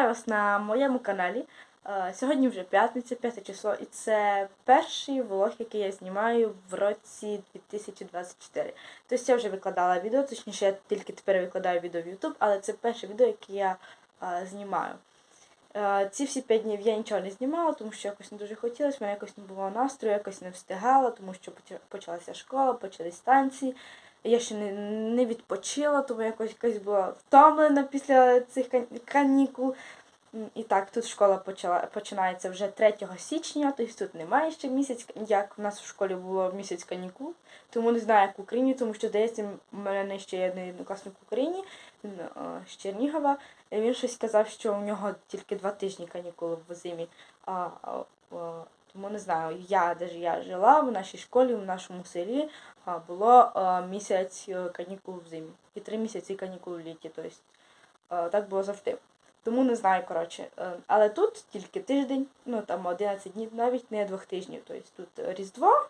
Вітаю вас на моєму каналі. Е, Сьогодні вже п'ятниця, п'яте число, і це перший влог, який я знімаю в році 2024. Тобто я вже викладала відео, точніше, я тільки тепер викладаю відео в YouTube, але це перше відео, яке я е, знімаю. Е, Ці всі п'ять днів я нічого не знімала, тому що якось не дуже хотілося, в мене якось не було настрою, якось не встигала, тому що почалася школа, почались танці. Я ще не, не відпочила, тому якось якось була втомлена після цих канікул. І так, тут школа почала, починається вже 3 січня, тобто тут немає ще місяць, як в нас в школі було місяць канікул. Тому не знаю, як в Україні, тому що здається, в мене ще є один однокласник в Україні, він з Чернігова. Він щось сказав, що у нього тільки два тижні канікули в зимі. А, а, тому не знаю, я де я жила в нашій школі, в нашому селі а, було а, місяць е, канікул в зимі і три місяці канікул в літі. Тобто а, так було завжди. Тому не знаю, коротше. Е, Але тут тільки тиждень, ну там 11 днів, навіть не двох тижнів. Тобто тут Різдво,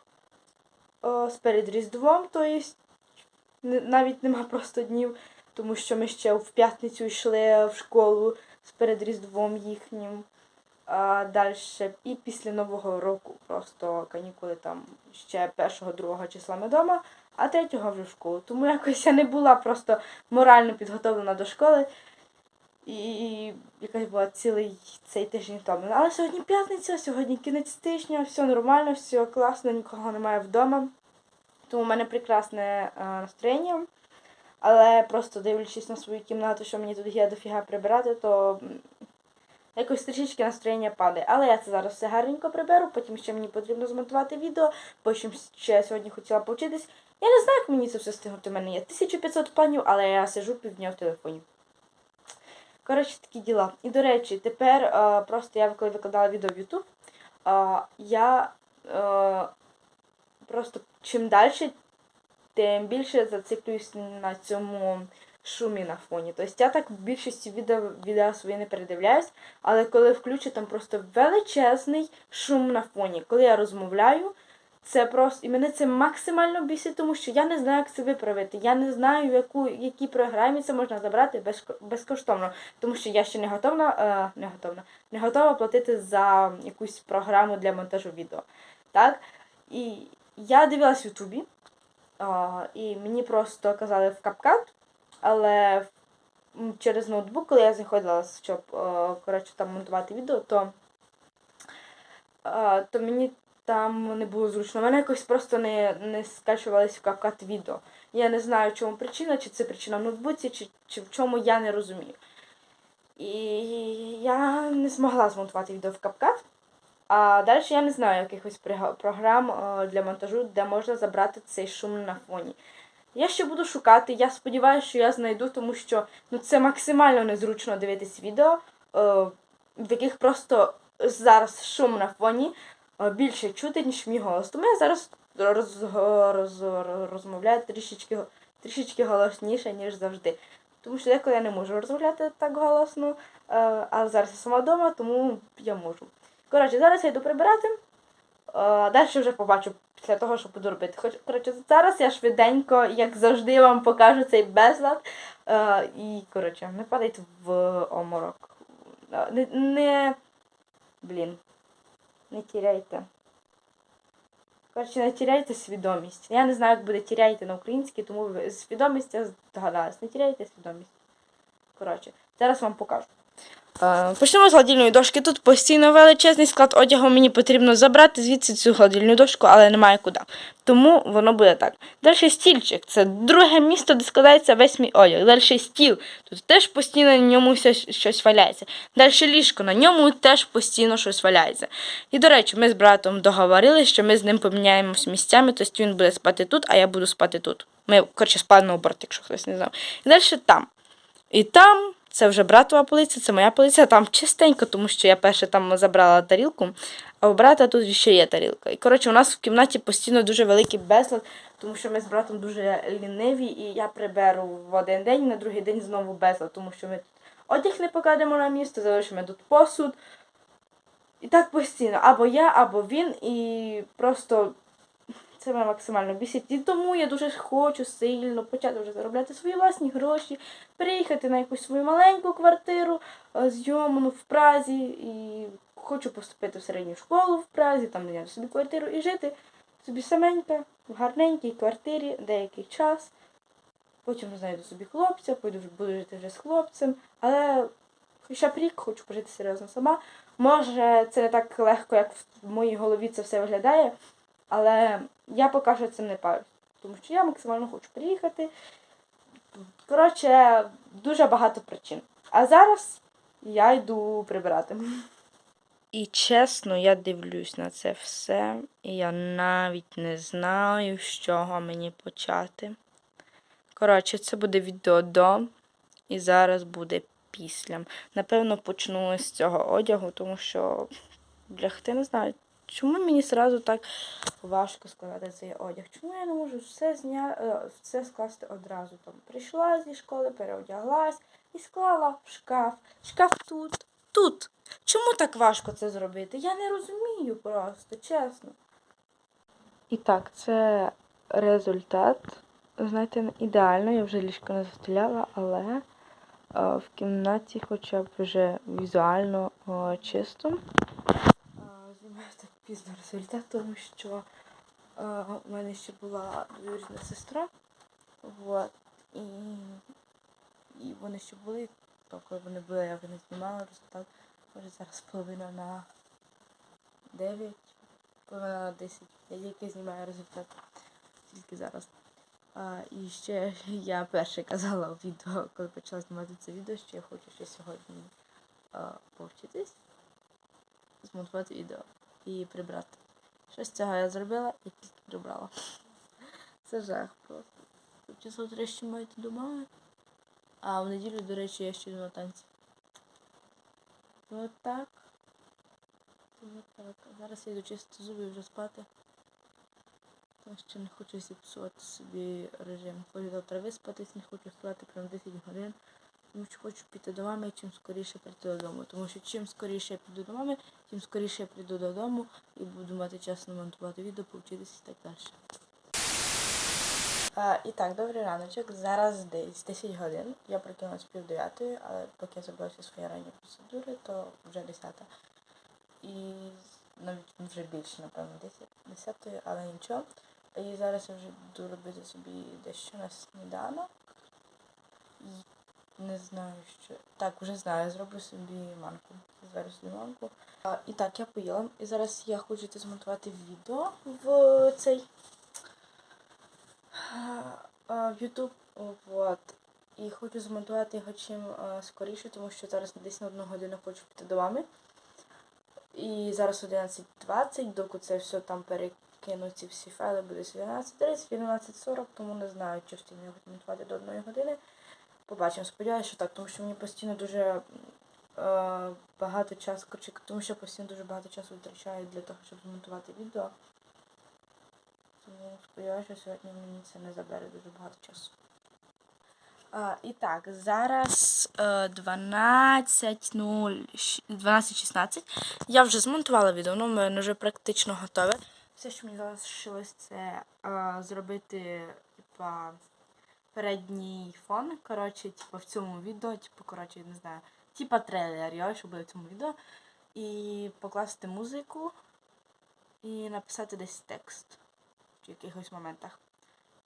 е, сперед Різдвом, тобто навіть нема просто днів, тому що ми ще в п'ятницю йшли в школу з перед Різдвом їхнім. А далі і після Нового року просто канікули там ще 1-2 числа ми вдома, а 3-го вже в школу. Тому якось я не була просто морально підготовлена до школи. І якась була цілий цей тиждень втомлена. Але сьогодні п'ятниця, сьогодні кінець тижня, все нормально, все класно, нікого немає вдома. Тому в мене прекрасне е, настроєння. Але просто дивлячись на свою кімнату, що мені тут є дофіга прибирати, то якось трішечки настроєння падає. Але я це зараз все гарненько приберу, потім ще мені потрібно змонтувати відео, потім ще я сьогодні хотіла повчитись. Я не знаю, як мені це все стигнути. У мене є 1500 планів, але я сижу півдня в телефоні. Коротше, такі діла. І до речі, тепер е, просто я коли викладала відео в YouTube, е, я е, просто чим далі, тим більше зациклююсь на цьому шумі на фоні. Тобто я так в більшості відео, відео свої не передивляюсь, але коли включу, там просто величезний шум на фоні. Коли я розмовляю, це просто і мене це максимально бісить, тому що я не знаю, як це виправити. Я не знаю, яку якій програмі це можна забрати безко- безкоштовно, тому що я ще не готова, е, не готова, не готова платити за якусь програму для монтажу відео. Так? І я дивилась в Ютубі, а, і мені просто казали в CapCut, але через ноутбук, коли я заходила, щоб е, коротше, там монтувати відео, то, е, то мені там не було зручно. У мене якось просто не, не скачувалось в CapCut відео. Я не знаю, чому причина, чи це причина в ноутбуці, чи, чи в чому я не розумію. І я не змогла змонтувати відео в CapCut. А далі я не знаю якихось програм е, для монтажу, де можна забрати цей шум на фоні. Я ще буду шукати, я сподіваюся, що я знайду, тому що ну, це максимально незручно дивитись відео, е, в яких просто зараз шум на фоні більше чути, ніж мій голос. Тому я зараз роз, роз, розмовляю трішечки, трішечки голосніше, ніж завжди. Тому що деколи я не можу розмовляти так голосно, е, але зараз я сама вдома, тому я можу. Коротше, зараз я йду прибирати. Е, Далі вже побачу після того, що буду робити. Хоч, коротше, зараз я швиденько, як завжди, вам покажу цей безлад. Е, і, коротше, не падайте в оморок. Е, Не, не. Блін. Не тіряйте. Коротше, не тіряйте свідомість. Я не знаю, як буде тіряйте на українській, тому свідомість я здогадалась. Не тіряйте свідомість. Коротше, зараз вам покажу. Е, Почнемо з гладильної дошки. Тут постійно величезний склад одягу. Мені потрібно забрати звідси цю гладильну дошку, але немає куди. Тому воно буде так. Далі стільчик. Це друге місто, де складається весь мій одяг. Далі стіл. Тут теж постійно на ньому щось валяється. Далі ліжко, на ньому теж постійно щось валяється. І, до речі, ми з братом договорилися, що ми з ним поміняємось місцями, тобто він буде спати тут, а я буду спати тут. Ми, коротше, спали на оборот, якщо хтось не знав. І далі там. І там це вже братова полиця, це моя полиця. Там чистенько, тому що я перше там забрала тарілку, а у брата тут ще є тарілка. І коротше, у нас в кімнаті постійно дуже великий безлад, тому що ми з братом дуже ліниві, і я приберу в один день, на другий день знову безлад, тому що ми тут одяг не покладемо на місто, залишимо тут посуд. І так постійно. Або я, або він, і просто Це мене максимально бісить. І тому я дуже хочу сильно почати вже заробляти свої власні гроші, переїхати на якусь свою маленьку квартиру е, зйомну в Празі. І хочу поступити в середню школу в Празі, там наняти собі квартиру і жити собі саменька, в гарненькій квартирі деякий час. Потім знайду собі хлопця, пойду буду жити вже з хлопцем. Але хоча б рік хочу пожити серйозно сама. Може, це не так легко, як в моїй голові це все виглядає, але я поки що цим не парюсь. Тому що я максимально хочу приїхати. Коротше, дуже багато причин. А зараз я йду прибирати. І чесно, я дивлюсь на це все, і я навіть не знаю, з чого мені почати. Коротше, це буде відео до, і зараз буде після. Напевно, почну з цього одягу, тому що, бляхти не знаю, чому мені зразу так важко складати цей одяг? Чому я не можу все зня... е, все скласти одразу? Там прийшла зі школи, переодяглась і склала в шкаф. Шкаф тут, тут. Чому так важко це зробити? Я не розумію просто, чесно. І так, це результат. Знаєте, ідеально, я вже ліжко не застеляла, але е, в кімнаті хоча б вже візуально е, чисто. Е, пізно результат, тому що е, у мене ще була двоюрідна сестра. Вот. І, і вони ще були, то коли вони були, я вже не знімала результат. Може зараз половина на 9, половина на 10. Я тільки знімаю результат. Тільки зараз. А, і ще я перше казала у відео, коли почала знімати це відео, що я хочу ще сьогодні а, повчитись, змонтувати відео і прибрати. Що з цього я зробила і тільки прибрала. Це жах просто. Тобто завтра ще маю йти до мами. А в неділю, до речі, я ще йду на танці. Вот так. Вот так. А зараз я йду чистити зуби вже спати. Тому що не хочу зіпсувати собі режим. Хочу завтра виспатись, не хочу спати прям 10 годин. Тому що хочу піти до мами чим скоріше прийти додому. Тому що чим скоріше я піду до мами, тим скоріше я прийду додому і буду мати час намонтувати відео, повчитися і так далі. А, і так, добрий раночок. Зараз десь 10 годин. Я прокинулась пів дев'ятої, але поки я забула свої ранні процедури, то вже 10. І навіть вже більше, напевно, 10, 10, але нічого. І зараз я вже буду робити собі дещо на сніданок. Не знаю, що. Так, вже знаю, зроблю собі манку. Зварю собі манку. А, і так, я поїла. І зараз я хочу змонтувати відео в цей в YouTube. Вот. І хочу змонтувати його чим скоріше, тому що зараз десь на одну годину хочу піти до мами. І зараз 11.20, доки це все там перекину ці всі файли, буде 11.30, 11.40, тому не знаю, чи встигну його змонтувати до одної години. Побачимо, сподіваюся, що так, тому що мені постійно дуже е, багато часу, тому що постійно дуже багато часу витрачаю для того, щоб змонтувати відео. Тому сподіваюся, що сьогодні мені це не забере дуже багато часу. А, і так, зараз е, 12.0 12.16. Я вже змонтувала відео, воно в мене вже практично готове. Все, що мені залишилось, це е, зробити типа, передній фон. Коротше, типа, в цьому відео, типу, коротше, не знаю, типа трейлер, я, що буде в цьому відео. І покласти музику і написати десь текст в якихось моментах.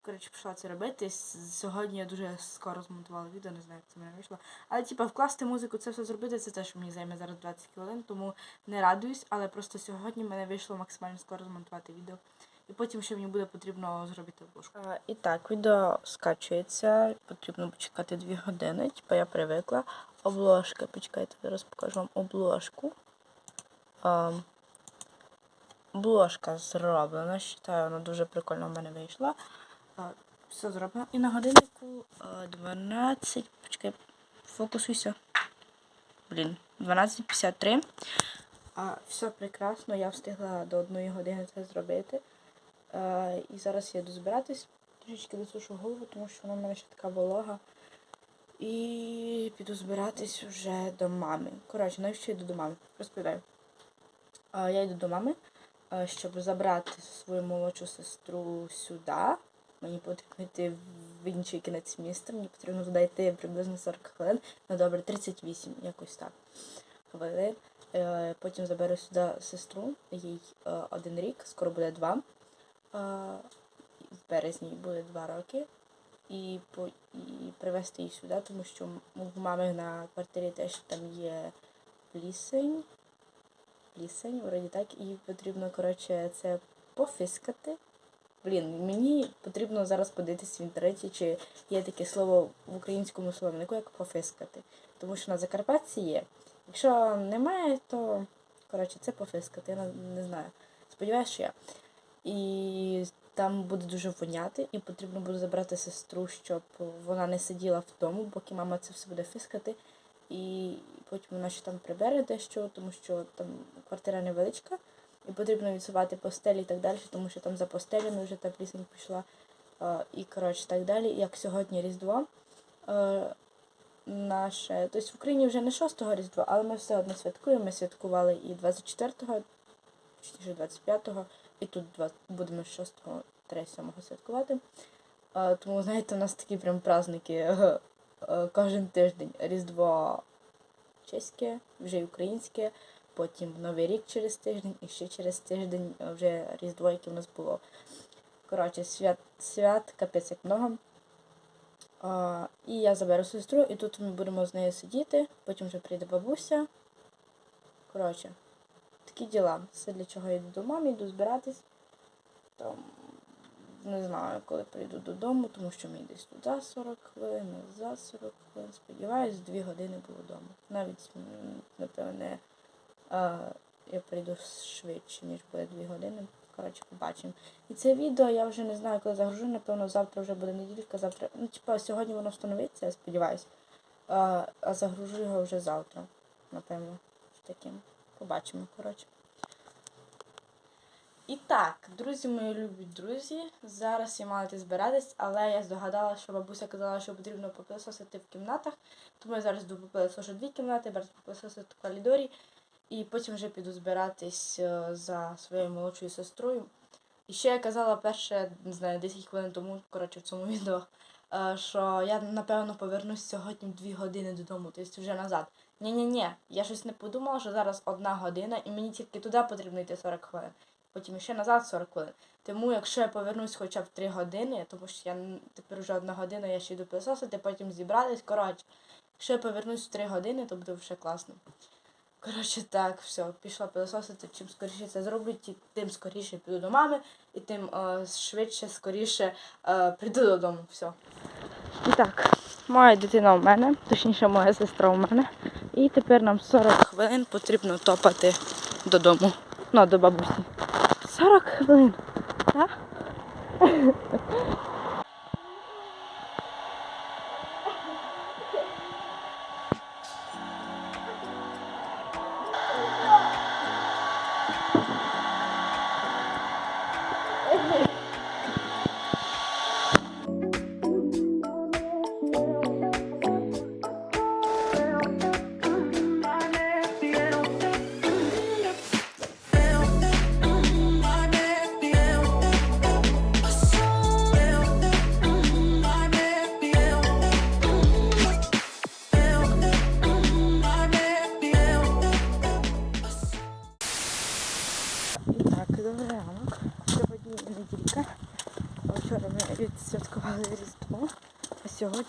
Коротше, пішла це робити. Сьогодні я дуже скоро змонтувала відео, не знаю, як це мене вийшло. Але типа вкласти музику, це все зробити, це теж мені займе зараз 20 хвилин, тому не радуюсь, але просто сьогодні в мене вийшло максимально скоро змонтувати відео. І потім ще мені буде потрібно зробити обложку. І так, відео скачується, потрібно почекати 2 години, типа я привикла. Обложка, почекайте, зараз покажу вам обложку. Обложка зроблена, вважаю, вона дуже прикольно в мене вийшла. Все зроблено. І на годиннику 12. Почекай, фокусуйся. Блін, 12.53. А, все прекрасно, я встигла до одної години це зробити. А, і зараз я йду збиратись. Трішечки досушу голову, тому що вона в мене ще така волога. І піду збиратись вже до мами. Коротше, навіщо я йду до мами? Розповідаю. Я йду до мами. е, щоб забрати свою молодшу сестру сюди. Мені потрібно йти в інший кінець міста. Мені потрібно туди йти приблизно 40 хвилин. Ну добре, 38, якось так. Хвилин. Е, Потім заберу сюди сестру, їй е, один рік, скоро буде два. В березні буде два роки. І, по, і привезти її сюди, тому що в мами на квартирі теж там є плісень. Плісень, вроді так, і потрібно, коротше, це пофискати. Блін, мені потрібно зараз подивитися в інтернеті, чи є таке слово в українському словнику, як пофискати. Тому що на Закарпатті є. Якщо немає, то коротше, це пофискати, я не, знаю. Сподіваюся, що я. І там буде дуже воняти, і потрібно буде забрати сестру, щоб вона не сиділа в тому, поки мама це все буде фискати. І потім вона ще там прибере дещо, тому що там квартира невеличка, і потрібно відсувати постелі і так далі, тому що там за постелями вже та плісень пішла. І коротше так далі. Як сьогодні Різдво. Наше, тобто в Україні вже не 6-го Різдва, але ми все одно святкуємо. Ми святкували і 24-го, точніше 25-го, і тут будемо 6-го, 3-7-го святкувати. Тому, знаєте, у нас такі прям праздники е, е, кожен тиждень. Різдво чеське, вже й українське, потім Новий рік через тиждень, і ще через тиждень е, вже Різдво, яке в нас було. Коротше, свят, свят капець як много. А, і я заберу сестру, і тут ми будемо з нею сидіти, потім вже прийде бабуся. Коротше, такі діла. Все для чого я йду до мами, йду збиратись. Там, не знаю, коли прийду додому, тому що мені десь туди 40 хвилин, назад 40 хвилин. Сподіваюсь, 2 години буду вдома. Навіть, напевне, я прийду швидше, ніж буде 2 години. Коротше, побачимо. І це відео я вже не знаю, коли загружу, напевно, завтра вже буде неділька, завтра. Ну, типа, сьогодні воно встановиться, я сподіваюся. А загружу його вже завтра, напевно. Таким. Побачимо, коротше. І так, друзі мої любі друзі, зараз я мала йти збиратись, але я здогадала, що бабуся казала, що потрібно попилисосити в кімнатах, тому я зараз йду попилисошу дві кімнати, зараз попилисосити в коридорі, і потім вже піду збиратись е, за своєю молодшою сестрою. І ще я казала перше, не знаю, 10 хвилин тому, коротше, в цьому відео, е, що я, напевно, повернусь сьогодні в 2 години додому, тобто вже назад. Ні-ні-ні, я щось не подумала, що зараз одна година, і мені тільки туди потрібно йти 40 хвилин. Потім ще назад 40 хвилин. Тому якщо я повернусь хоча б 3 години, тому що я тепер вже одна година, я ще йду писати, потім зібратись. Коротше, якщо я повернусь в 3 години, то буде вже класно. Коротше, так, все, пішла пилососити. Чим скоріше це зроблю, тим скоріше піду до мами, і тим е, швидше, скоріше е, прийду додому. Все. І так, моя дитина у мене, точніше, моя сестра у мене. І тепер нам 40 хвилин потрібно топати додому. Ну, до бабусі. 40 хвилин. Так?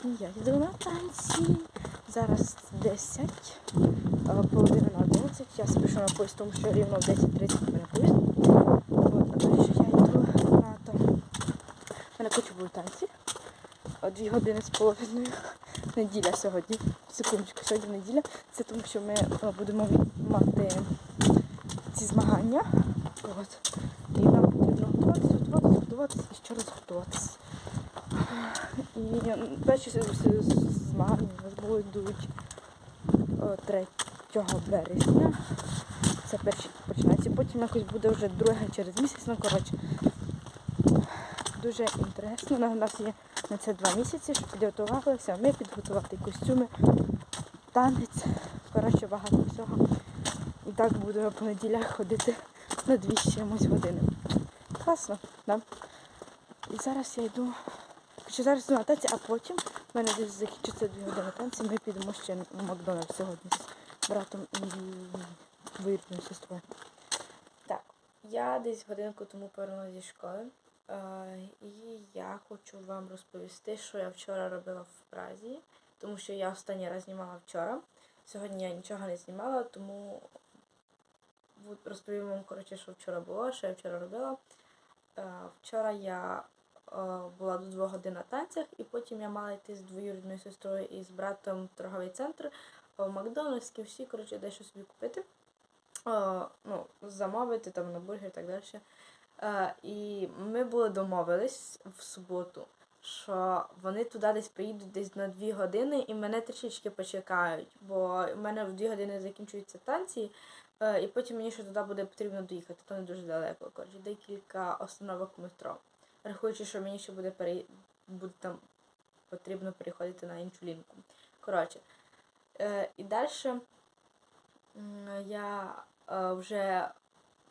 Сьогодні я йду на танці. Зараз 10, половина на 11. Я спішу на поїзд, тому що рівно в 10.30 мене поїзд. От, а далі я йду на там. У мене куча були танці. Дві години з половиною. Неділя сьогодні. Секундочку, сьогодні неділя. Це тому, що ми а, будемо мати ці змагання. От. І нам потрібно готуватися, готуватися, готуватися і ще раз готуватися. Змагання у нас будуть е, 3 березня. Це перші починаються. Потім якось буде вже друге через місяць. Ну, коротше, дуже інтересно. У нас є на це два місяці, щоб підготувалися. Ми підготувати костюми, танець. Коротше, багато всього. І так будемо по неділях ходити на дві чимось години. Класно, да? І зараз я йду. Хочу зараз на танці, а потім в мене десь закінчиться дві години ми підемо ще на Макдональдс сьогодні з братом і двоюрідною сестрою. Так, я десь годинку тому повернулася зі школи. Е, і я хочу вам розповісти, що я вчора робила в Празі, тому що я останній раз знімала вчора. Сьогодні я нічого не знімала, тому розповім вам, коротше, що вчора було, що я вчора робила. Е, Вчора я була до 2 годин на танцях, і потім я мала йти з двоюрідною сестрою і з братом в торговий центр в Макдональдс, всі, коротше, дещо собі купити. Е, Ну, замовити там на бургер і так далі. Е, І ми були домовились в суботу, що вони туди десь приїдуть десь на 2 години і мене трішечки почекають, бо в мене в 2 години закінчуються танці, е, і потім мені ще туди буде потрібно доїхати, то не дуже далеко. Коротше, декілька остановок метро. Рахуючи, що мені ще буде пере... буде там потрібно переходити на іншу лінку. Коротше, е, і далі я е, вже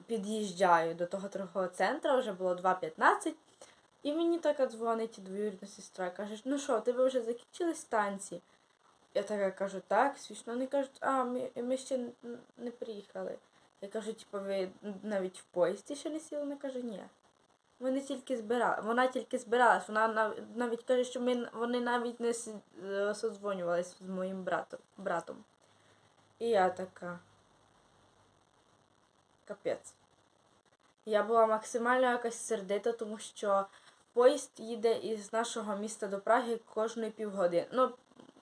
під'їжджаю до того торгового центру, вже було 2.15, і мені така дзвонить двоюрідна сестра, каже, ну що, тебе вже закінчились танці? Я така кажу, так, смішно. Вони кажуть, а, ми, ми ще не приїхали. Я кажу, типу, ви навіть в поїзді ще не сіли? Вона каже, ні. Вони тільки збирали. Вона тільки збиралась. Вона навіть каже, що ми, вони навіть не е, созвонювались з моїм братом. братом. І я така. Капець. Я була максимально якось сердита, тому що поїзд їде із нашого міста до Праги кожної півгодини. Ну,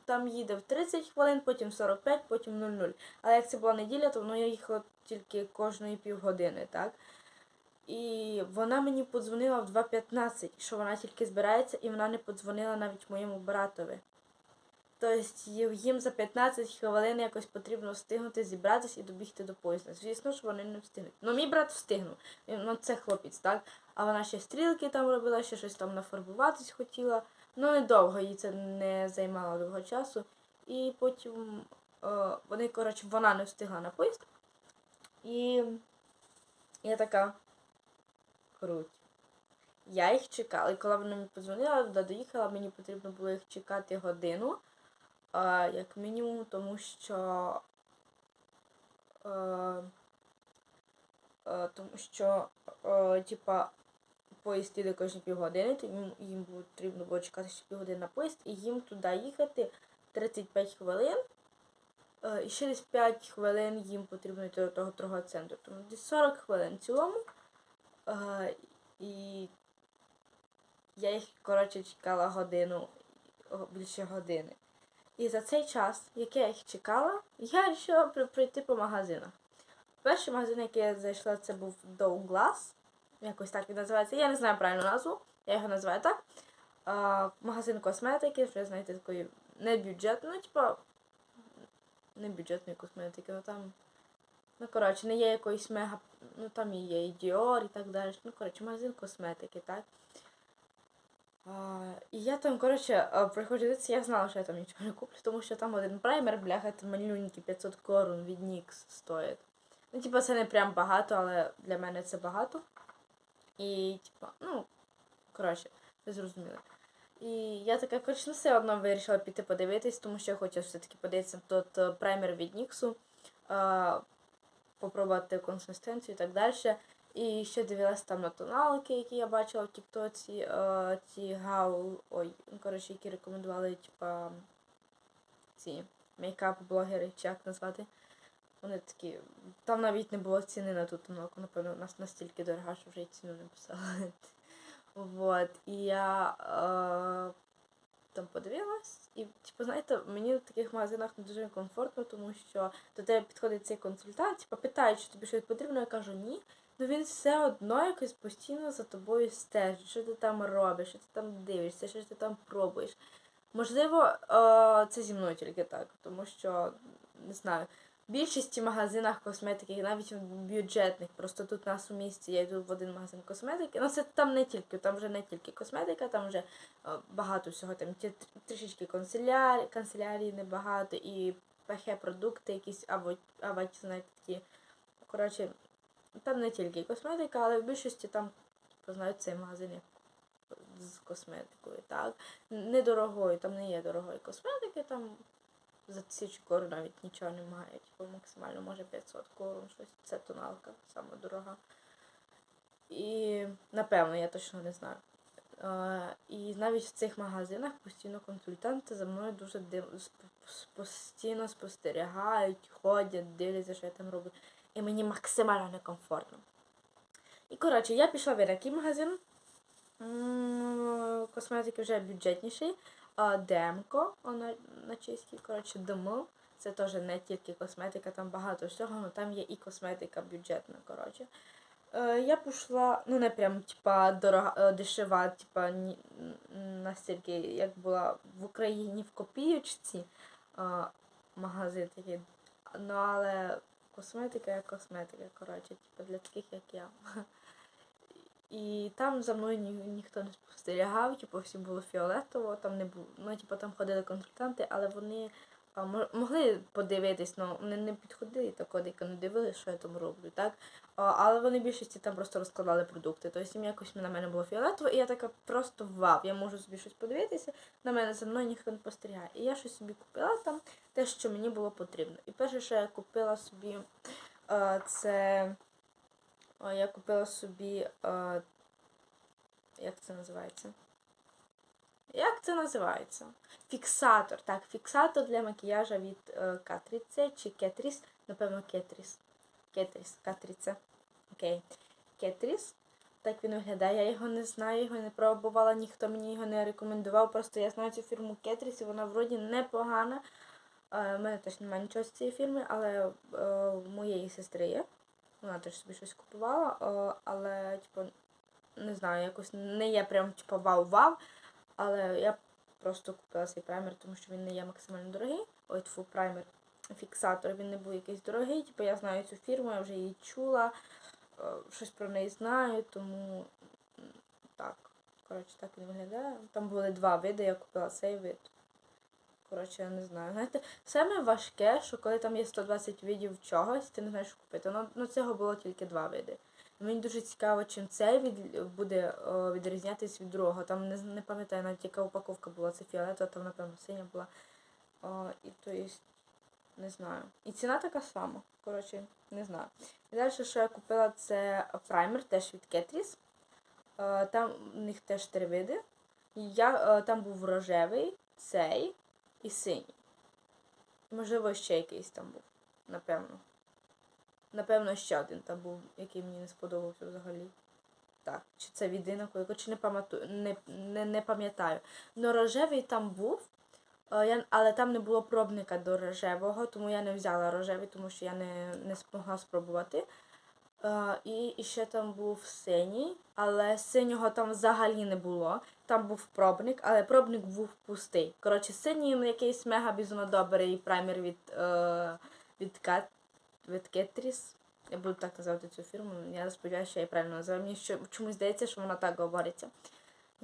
там їде в 30 хвилин, потім 45, потім 00. Але як це була неділя, то воно їхало тільки кожної півгодини, так? І вона мені подзвонила в 2.15, що вона тільки збирається, і вона не подзвонила навіть моєму братові. Тобто їм за 15 хвилин якось потрібно встигнути зібратися і добігти до поїзда. Звісно ж, вони не встигнуть. Ну, мій брат встигнув. Ну, це хлопець, так? А вона ще стрілки там робила, ще щось там нафарбуватись хотіла. Ну, недовго їй це не займало довго часу. І потім е, вони, коротше, вона не встигла на поїзд. І я така круть. Я їх чекала. І коли вона мені подзвонила, туди доїхала, мені потрібно було їх чекати годину, а, як мінімум, тому що. Е, е, тому що, е, типа, поїзд іде кожні півгодини, то їм, потрібно було чекати ще півгодини на поїзд, і їм туди їхати 35 хвилин. І десь 5 хвилин їм потрібно йти до того торгового центру. Тому десь 40 хвилин в цілому. І я їх, коротше, чекала годину, більше години. І за цей час, який я їх чекала, я вирішила пройти по магазинах. Перший магазин, який я зайшла, це був Douglas. Якось так він називається. Я не знаю правильну назву, я його називаю так. А, магазин косметики, вже знаєте, такої небюджетної, ну, типа, не бюджетної косметики, ну там. Ну, коротше, не є якоїсь мега. Ну там і є і Dior і так далі. Ну, коротше, магазин косметики, так. А, і я там, коротше, приходжу я знала, що я там нічого не куплю, тому що там один праймер, бляха, там малюнький 500 корун від NYX стоїть. Ну, типа, це не прям багато, але для мене це багато. І, типа, ну, коротше, ви зрозуміли. І я така, коротше, ну, все одно вирішила піти подивитись, тому що я хочу все-таки подивитися тот е, праймер від е, попробувати консистенцію і так далі. І ще дивилась там на тоналки, які я бачила в Тіктоці, е, ці гау, ой, ну, коротше, які рекомендували, типа, ці мейкап-блогери, чи як назвати. Вони такі. Там навіть не було ціни на ту тоналку, напевно, у нас настільки дорога, що вже й ціну не писали. Вот. І я е, там подивилась, і, типу, знаєте, мені в таких магазинах не дуже комфортно, тому що до тебе підходить цей консультант, типу, питає, чи тобі щось потрібно, я кажу ні. Ну він все одно якось постійно за тобою стежить, що ти там робиш, що ти там дивишся, що ти там пробуєш. Можливо, е, це зі мною тільки так, тому що не знаю. В більшості магазинах косметики, навіть в бюджетних, просто тут у нас у місті я йду в один магазин косметики. Ну це там не тільки, там вже не тільки косметика, там вже е, багато всього. Там трішечки канцелярії, канцелярії небагато, і ПХ продукти якісь, або, знаєте, такі. Коротше, там не тільки косметика, але в більшості там познають цей магазин з косметикою, так. Недорогою, там не є дорогої косметики, там за тисячу кору навіть нічого немає. Типу максимально може 500 кору, щось. Це тоналка, саме дорога. І напевно, я точно не знаю. І навіть в цих магазинах постійно консультанти за мною дуже постійно спостерігають, ходять, дивляться, що я там роблю. І мені максимально некомфортно. І коротше, я пішла в який магазин. Косметики вже бюджетніший. А, Демко, вона на чеській, коротше, ДМ. Це теж не тільки косметика, там багато всього, але там є і косметика бюджетна, коротше. Е, я пішла, ну не прям типа дорога, е, дешева, типа настільки, як була в Україні в копійочці е, магазин такий. Ну але косметика як косметика, коротше, типа для таких як я. І там за мною ні, ніхто не спостерігав, типу всім було фіолетово, там не було, ну, типу, там ходили консультанти, але вони а, могли подивитись, ну вони не підходили так, дико не дивилися, що я там роблю, так? А, але вони більшості там просто розкладали продукти. Тобто їм якось на мене було фіолетово, і я така просто вау, я можу собі щось подивитися, на мене за мною ніхто не спостерігає. І я щось собі купила там, те, що мені було потрібно. І перше, що я купила собі, е, це я купила собі. е, Як це називається? Як це називається? Фіксатор. Так, фіксатор для макіяжа від е, Катріце чи Кетріс. Напевно, Кетріс. Кетріс, Катріце. Окей. Кетріс. Так він виглядає. Я його не знаю, його не пробувала, ніхто мені його не рекомендував. Просто я знаю цю фірму Кетріс, і вона вроді непогана. Е, У мене теж немає нічого з цієї фірми, але е, в моєї сестри є. Вона теж собі щось купувала, е, але, типу, не знаю, якось не є прям типу вау-вау. Але я просто купила цей праймер, тому що він не є максимально дорогий. Ой, фу, праймер. Фіксатор, він не був якийсь дорогий. Типу я знаю цю фірму, я вже її чула, е, щось про неї знаю, тому так. Коротше, так він виглядає. Там були два види, я купила цей вид. Коротше, я не знаю. Знаєте, саме важке, що коли там є 120 видів чогось, ти не знаєш, що купити. Ну, ну цього було тільки два види. Мені дуже цікаво, чим цей від, буде о, відрізнятись від другого. Там не, не пам'ятаю, навіть яка упаковка була, це фіолетова, там, напевно, синя була. О, і то є, не знаю. І ціна така сама. Коротше, не знаю. І далі, що я купила, це праймер, теж від Кетріс. Е, Там в них теж три види. Я, е, там був рожевий, цей і синій. Можливо, ще якийсь там був, напевно. Напевно, ще один там був, який мені не сподобався взагалі. Так, чи це від інакої, чи не пам'ятаю, не, не, не пам'ятаю. Но рожевий там був, е, але там не було пробника до рожевого, тому я не взяла рожевий, тому що я не, не змогла спробувати. Е, і ще там був синій, але синього там взагалі не було. Там був пробник, але пробник був пустий. Коротше, синій якийсь мега бізонодобрий праймер від, е, від, Кат, від Кетріс. Я буду так називати цю фірму. Я сподіваюся, що я її правильно називаю. Мені що, чомусь здається, що вона так говориться.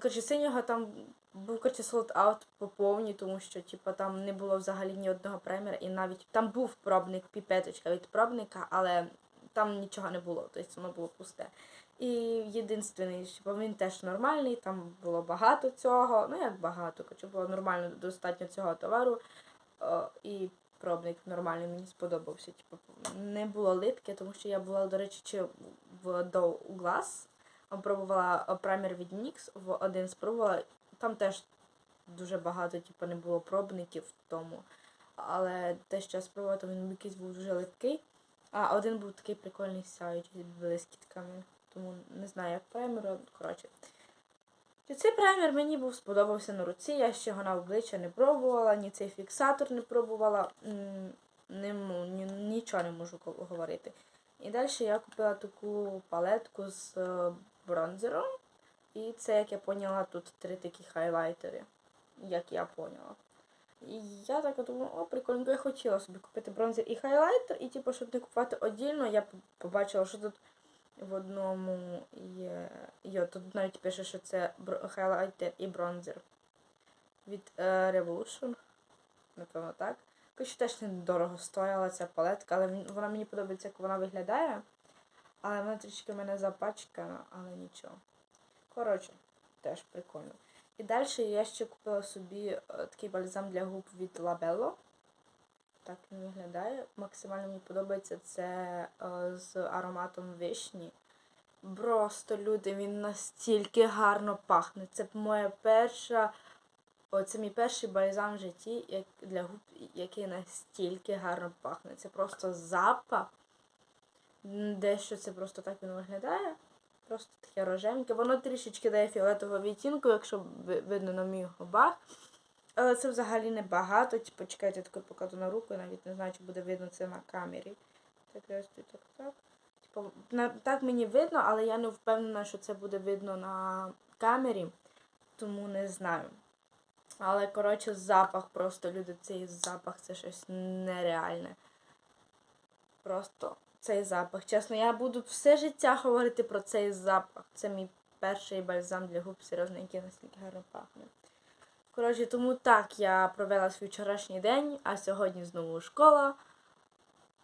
Коротше, синього там був коротше, sold out по повній, тому що типу, там не було взагалі ні одного праймера, і навіть там був пробник, піпеточка від пробника, але там нічого не було, тобто воно було пусте. І єдинственний, типу, він теж нормальний, там було багато цього, ну як багато, коротше, було нормально достатньо цього товару. О, і пробник нормальний, мені сподобався. Типу, не було липки, тому що я була, до речі, чи в до Glass, пробувала праймер від NYX, в один спробувала. Там теж дуже багато, типу, не було пробників в тому. Але те, що я спробувала, то він якийсь був дуже липкий. А один був такий прикольний сяючий з блискітками. Тому не знаю, як праймер, коротше. І цей праймер мені був сподобався на руці, я ще його на обличчя не пробувала, ні цей фіксатор не пробувала, не, ні, нічого не можу говорити. І далі я купила таку палетку з е, бронзером. І це, як я поняла, тут три такі хайлайтери, як я поняла. І я так думаю, о, прикольно, я хотіла собі купити бронзер і хайлайтер, і типу, щоб не купувати отдільно, я побачила, що тут в одному є. Йо, тут навіть пише, що це хайлайтер і бронзер від е, Revolution. Напевно, так. Коротше, теж недорого стояла ця палетка, але вона мені подобається, як вона виглядає. Але вона трішки в мене запачкана, але нічого. Коротше, теж прикольно. І далі я ще купила собі е, такий бальзам для губ від Labello. Так він виглядає. Максимально мені подобається це е, з ароматом вишні. Просто люди, він настільки гарно пахне. Це моя перша. О, це мій перший бальзам в житті як для губ, який настільки гарно пахне. Це просто запах. Дещо це просто так він виглядає. Просто таке рожевеньке. Воно трішечки дає фіолетового відтінку, якщо видно на моїх губах. Але це взагалі не багато. Типу, я таке покладу на руку, я навіть не знаю, чи буде видно це на камері. Так, раз, тут, так, так. Типу, на, так мені видно, але я не впевнена, що це буде видно на камері, тому не знаю. Але, коротше, запах просто, люди, цей запах це щось нереальне. Просто цей запах. Чесно, я буду все життя говорити про цей запах. Це мій перший бальзам для губ, серйозно, який настільки гарно пахне. Коротше, тому так я провела свій вчорашній день, а сьогодні знову школа.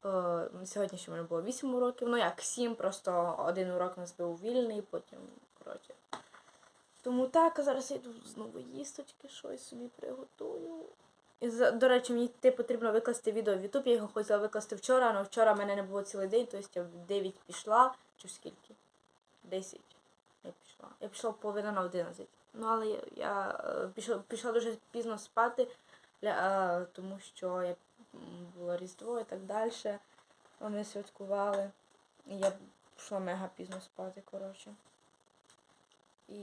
Е, Сьогодні ще в мене було 8 уроків. Ну як 7, просто один урок у нас був вільний, потім, коротше. Тому так, а зараз я йду знову їсточки, щось собі приготую. І, до речі, мені те потрібно викласти відео в YouTube. Я його хотіла викласти вчора, але вчора в мене не було цілий день, тобто я в 9 пішла, чи в скільки? 10. Я пішла. Я пішла половина на 11. Ну, але я, я е, пішла, пішла дуже пізно спати, е, тому що я було Різдво і так далі. Вони святкували. І я пішла мега пізно спати, коротше. І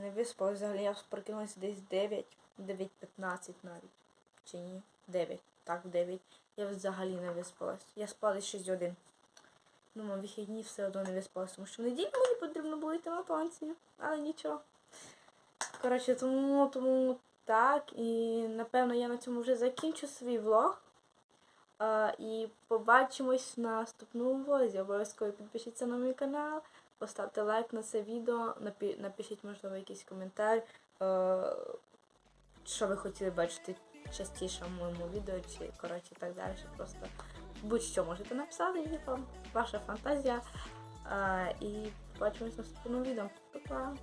не виспалась взагалі, я прокинулася десь 9, 9.15 навіть. Чи ні? 9. Так, 9. Я взагалі не виспалась. Я спала десь 6 годин. Думаю, вихідні все одно не виспалась, тому що в неділю мені потрібно було йти на танці. Але нічого. Коротше, тому, тому так. І напевно я на цьому вже закінчу свій влог. А, і побачимось в наступному влозі. Обов'язково підпишіться на мій канал, поставте лайк на це відео, напі- напишіть, можливо, якийсь коментар, е, що ви хотіли бачити частіше в моєму відео, чи коротше так далі. Просто будь-що можете написати, і вам ваша фантазія. Е, і побачимось наступному відео. Па-па!